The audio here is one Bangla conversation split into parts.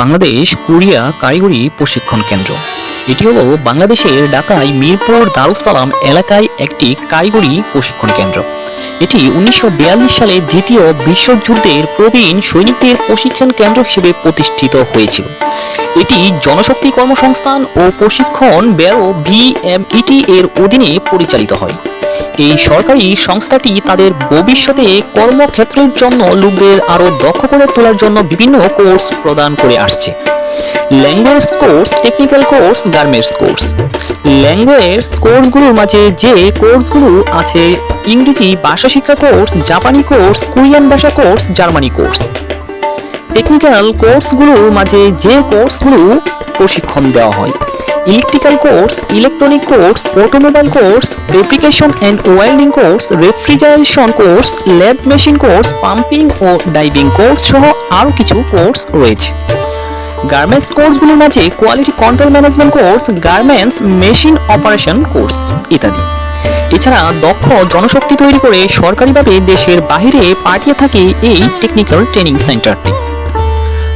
বাংলাদেশ, কোরিয়া, কারিগরি প্রশিক্ষণ কেন্দ্র। এটি হলো বাংলাদেশের ঢাকায় মিরপুর দারুসালাম এলাকায় একটি কারিগরি প্রশিক্ষণ কেন্দ্র। এটি উনিশশো বিয়াল্লিশ সালে দ্বিতীয় বিশ্বযুদ্ধের প্রবীণ সৈনিকদের প্রশিক্ষণ কেন্দ্র হিসেবে প্রতিষ্ঠিত হয়েছিল। এটি জনশক্তি কর্মসংস্থান ও প্রশিক্ষণ ব্যুরো বিএমইটি এর অধীনে পরিচালিত হয়। এই সরকারি সংস্থাটি তাদের ভবিষ্যতে কর্মক্ষেত্রের জন্য লোকদের আরও দক্ষ করে তোলার জন্য বিভিন্ন কোর্স প্রদান করে আসছে। Language course technical course garments course language কোর্সগুলোর মাঝে যে কোর্সগুলো আছে, ইংরেজি ভাষা শিক্ষা কোর্স জাপানি কোর্স কোরিয়ান ভাষা কোর্স জার্মানি কোর্স টেকনিক্যাল কোর্সগুলোর মাঝে যে কোর্সগুলো প্রশিক্ষণ দেওয়া হয়। Electrical course electronic course automobile course fabrication and welding course refrigeration course lab machine course pumping O diving course সহ আরও কিছু কোর্স রয়েছে। গার্মেন্টস কোর্সগুলোর মাঝে quality control management course garments machine operation course ইত্যাদি। এছাড়া দক্ষ জনশক্তি তৈরি করে সরকারিভাবে দেশের বাইরে পাঠিয়ে থাকে এই টেকনিক্যাল ট্রেনিং সেন্টারটি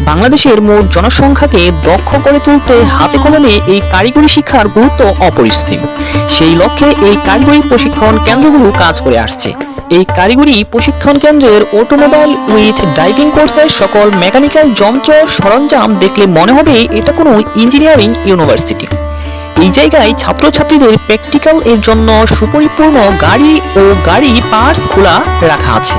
বাংলাদেশের মোট জনসংখ্যাকে দক্ষ করে তুলতে হাতে কলমে এই কারিগরি শিক্ষার গুরুত্ব অপরিসীম। সেই লক্ষ্যে এই কারিগরি প্রশিক্ষণ কেন্দ্রগুলো কাজ করে আসছে। এই কারিগরি প্রশিক্ষণ কেন্দ্রের অটোমোবাইল উইথ ড্রাইভিং কোর্সের সকল মেকানিক্যাল যন্ত্র সরঞ্জাম দেখলে মনে হবে এটা কোনো ইঞ্জিনিয়ারিং ইউনিভার্সিটি। এই জায়গায় ছাত্রছাত্রীদের প্র্যাকটিক্যাল এর জন্য সুপরিপূর্ণ গাড়ি ও গাড়ি পার্টস খোলা রাখা আছে।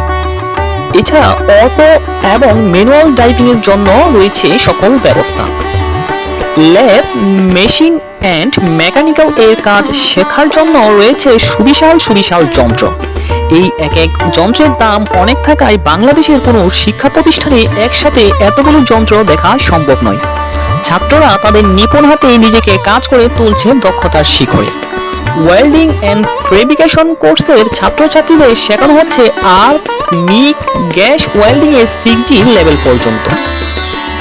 এছাড়া অটো এবং ম্যানুয়াল ড্রাইভিং এর জন্য রয়েছে সকল ব্যবস্থা। ল্যাব, মেশিন অ্যান্ড মেকানিক্যাল এর কাজ শেখার জন্য রয়েছে সুবিশাল সুবিশাল যন্ত্র। এই এক এক যন্ত্রের দাম অনেক থাকায় বাংলাদেশের কোনো শিক্ষা প্রতিষ্ঠানে একসাথে এতগুলো যন্ত্র দেখা সম্ভব নয়। ছাত্ররা তাদের নিপুণ হাতে নিজেকে কাজ করে তুলছে দক্ষতার শিখরে। ওয়েল্ডিং অ্যান্ড ফেব্রিকেশন কোর্সের ছাত্রছাত্রীদের শেখানো হচ্ছে আর মিক গ্যাস ওয়েল্ডিং এর সিক্স জি লেভেল পর্যন্ত।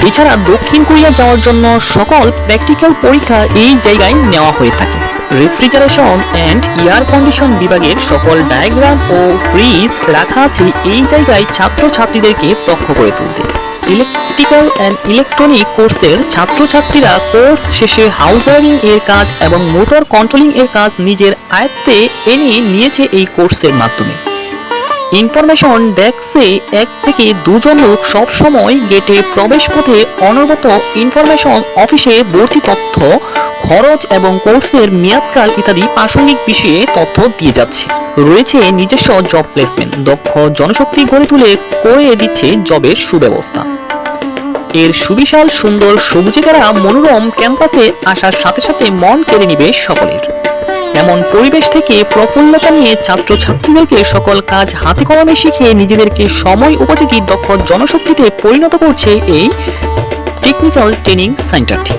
এছাড়া দক্ষিণ কোরিয়া যাওয়ার জন্য সকল প্র্যাকটিক্যাল পরীক্ষা এই জায়গায় নেওয়া হয়ে থাকে। রেফ্রিজারেশন অ্যান্ড এয়ার কন্ডিশন বিভাগের সকল ডায়াগ্রাম ও ফ্রিজ রাখা আছে এই জায়গায় ছাত্রছাত্রীদেরকে দক্ষ করে তুলতে। ইলেকট্রিক্যাল অ্যান্ড ইলেকট্রনিক কোর্সের ছাত্রছাত্রীরা কোর্স শেষে হাউস ওয়ারিং এর কাজ এবং মোটর কন্ট্রোলিং এর কাজ নিজের আয়ত্তে এনে নিয়েছে এই কোর্সের মাধ্যমে। ইনফরমেশন ডেস্কে এক থেকে দুজন লোক সব সময় গেটে প্রবেশ পথে অনবরত ইনফরমেশন অফিসে ভর্তি তথ্য, খরচ এবং কোর্সের মেয়াদকাল ইত্যাদি প্রাসঙ্গিক বিষয়ে তথ্য দিয়ে যাচ্ছে। রয়েছে নিজস্ব জব প্লেসমেন্ট দক্ষ জনশক্তি গড়ে তুলে করে দিচ্ছে জবের সুব্যবস্থা। এর সুবিশাল সুন্দর সবুজে ঘেরা মনোরম ক্যাম্পাসে আসার সাথে সাথে মন কেড়ে নিবে সকলের। এমন পরিবেশ থেকে প্রফুল্লতা নিয়ে ছাত্রছাত্রীদেরকে সকল কাজ হাতে কলমে শিখে নিজেদেরকে সময়, উপযোগী, দক্ষ জনশক্তিতে পরিণত করছে এই টেকনিক্যাল ট্রেনিং সেন্টারটি